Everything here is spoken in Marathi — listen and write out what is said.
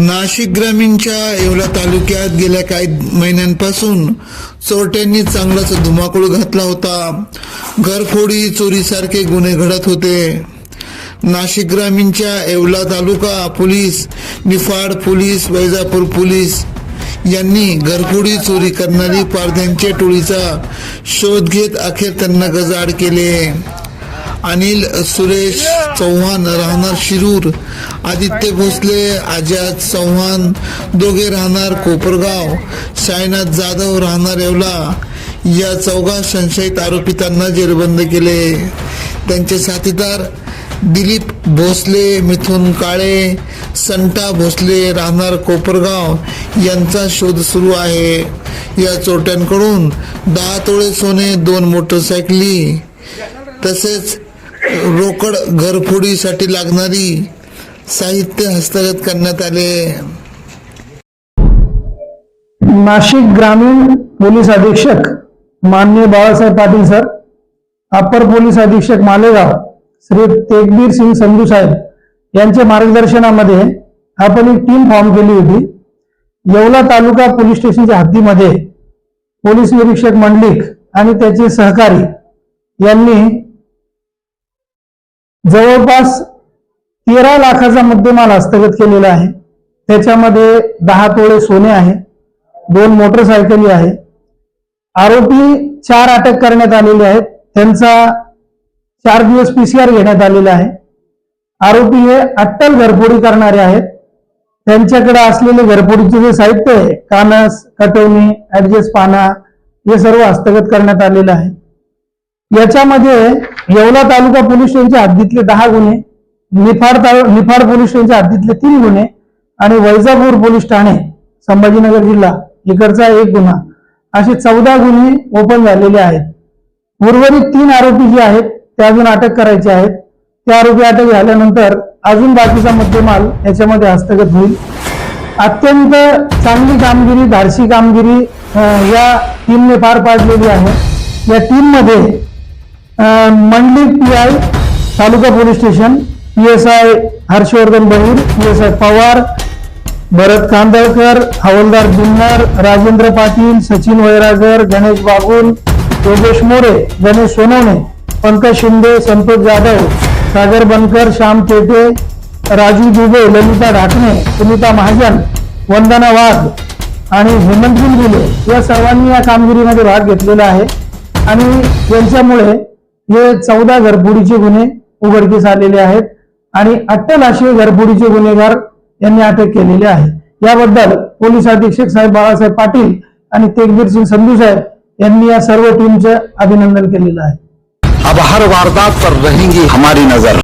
नाशिक ग्रामीणच्या येवला तालुक्यात गेल्या काही महिन्यांपासून चोरट्यांनी चांगलाच धुमाकूळ घातला होता. घरफोडी चोरीसारखे गुन्हे घडत होते. Nashik ग्रामीणच्या Yeola taluka police Niphad police Vaijapur police यांनी घरफोडी चोरी करणारी पारध्यांच्या टोळीचा शोध घेत अखेर त्यांना गजाड केले. अनिल सुरेश चव्हाण राहणार शिरूर आदित्य भोसले आजाद चव्हाण दोघे राहणार कोपरगाव साईनाथ जाधव राहणार येवला. या चौघा संशयित आरोपितांना जेरबंद केले. त्यांचे साथीदार दिलीप भोसले मिथुन काळे संटा भोसले राहणार कोपरगाव यांचा शोध सुरू आहे. या चोरट्यांकडून दहा तोळे सोने दोन मोटरसायकली तसेच रोकड घरफोडीसाठी लागणारी साहित्य हस्तगत करण्यात आले. नाशिक ग्रामीण पोलीस अधीक्षक माननीय Balasaheb Patil sir upper police अधीक्षक मालेगाव श्री तेगबीर सिंग संधू साहेब यांच्या मार्गदर्शनामध्ये आपण एक टीम फॉर्म केली होती. येवला तालुका पोलीस स्टेशनच्या हद्दीमध्ये पोलीस निरीक्षक मंडलिक आणि त्याचे सहकारी यांनी जवळपास तेरा लाखाचा मुद्देमाल हस्तगत केलेला आहे. त्याच्यामध्ये दहा तोळे सोने आहे दोन मोटरसायकली आहे. आरोपी चार अटक करण्यात आलेले आहेत. त्यांचा चार दिवस पीसीआर घेण्यात आलेला आहे. आरोपी हे अट्टल घरफोडी करणारे आहेत. त्यांच्याकडे असलेले घरफोडीचे जे साहित्य आहे कानस कटवणी ऍडजस्ट पाना हे सर्व हस्तगत करण्यात आलेलं आहे. याच्यामध्ये येवला तालुका पोलीस स्टेशनच्या हद्दीतले दहा गुन्हे निफाड तालु निफाड पोलीस स्टेशनच्या हद्दीतले तीन गुन्हे आणि वैजापूर पोलीस ठाणे संभाजीनगर जिल्हा इकडचा एक गुन्हा. असे चौदा गुन्हे ओपन झालेले आहेत. उर्वरित तीन आरोपी जे आहेत ते अजून अटक करायचे आहेत. ते आरोपी अटक झाल्यानंतर अजून बाकीचा मुद्देमाल याच्यामध्ये हस्तगत होईल. अत्यंत चांगली कामगिरी धाडसी कामगिरी या टीमने पार पाडलेली आहे. या टीममध्ये मंडली P I taluka police station P S I Harshvardhan Bahir P S I Pawar Bharat Kandalkar हवलदार जुन्नर राजेंद्र पाटील सचिन वैरागर गणेश बागुल योगेश मोरे गणेश सोनवणे पंकज शिंदे संतोष जाधव सागर बनकर श्याम पेटे राजू दुबे ललिता ढाकणे सुनीता महाजन वंदना वाघ आणि हेमंत गुलगुले या सर्वांनी या कामगिरीमध्ये भाग घेतलेला आहे. आणि यांच्यामुळे हे चौदा घरफोडीचे गुन्हे उघडकीस आलेले आहेत आणि अट्टल घरपुडीचे घरफोडीचे गुन्हेगार यांनी अटक केलेले आहे. याबद्दल पोलीस अधीक्षक साहेब बाळासाहेब पाटील आणि तेगबीर सिंग संधू साहेब यांनी या सर्व टीमचं अभिनंदन केलेलं आहे. अब हर वारदात पर रहेंगी हमारी नजर.